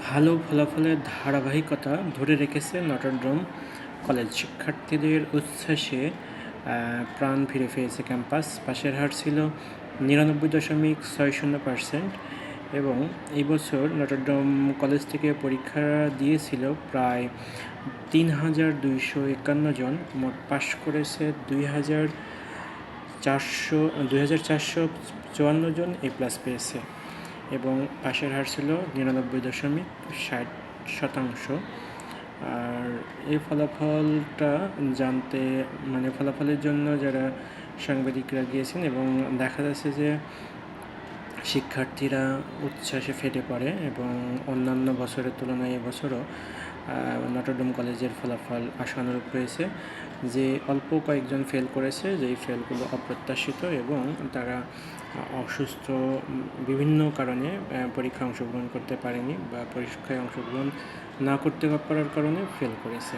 ভালো ফলাফলের ধারাবাহিকতা ধরে রেখেছে নটরডেম কলেজ। শিক্ষার্থীদের উচ্ছ্বাসে প্রাণ ফিরে পেয়েছে ক্যাম্পাস। পাশের হার ছিল নিরানব্বই দশমিক ছয় শূন্য পার্সেন্ট এবং এই বছর কলেজ থেকে পরীক্ষা দিয়েছিল প্রায় তিন হাজার দুইশো একান্ন জন। মোট পাশ করেছে দুই হাজার চারশো, দুই হাজার চারশো চুয়ান্ন জন এ প্লাস পেয়েছে। এবং পাশের হার ছিল নিরানব্বই দশমিক ষাট শতাংশ। আর এই ফলাফলটা জানতে মানে ফলাফলের জন্য যারা সাংবাদিকরা গিয়েছেন এবং দেখা যাচ্ছে যে শিক্ষার্থীরা উচ্ছ্বাসে ফেটে পড়ে এবং অন্যান্য বছরের তুলনায় এবছরও নটরডেম কলেজের ফলাফল আশানুরূপ রয়েছে যে অল্প কয়েকজন ফেল করেছে যেই ফেলগুলো অপ্রত্যাশিত এবং তারা অসুস্থ, বিভিন্ন কারণে পরীক্ষায় অংশগ্রহণ করতে পারেনি বা পরীক্ষায় অংশগ্রহণ না করতে পারার কারণে ফেল করেছে।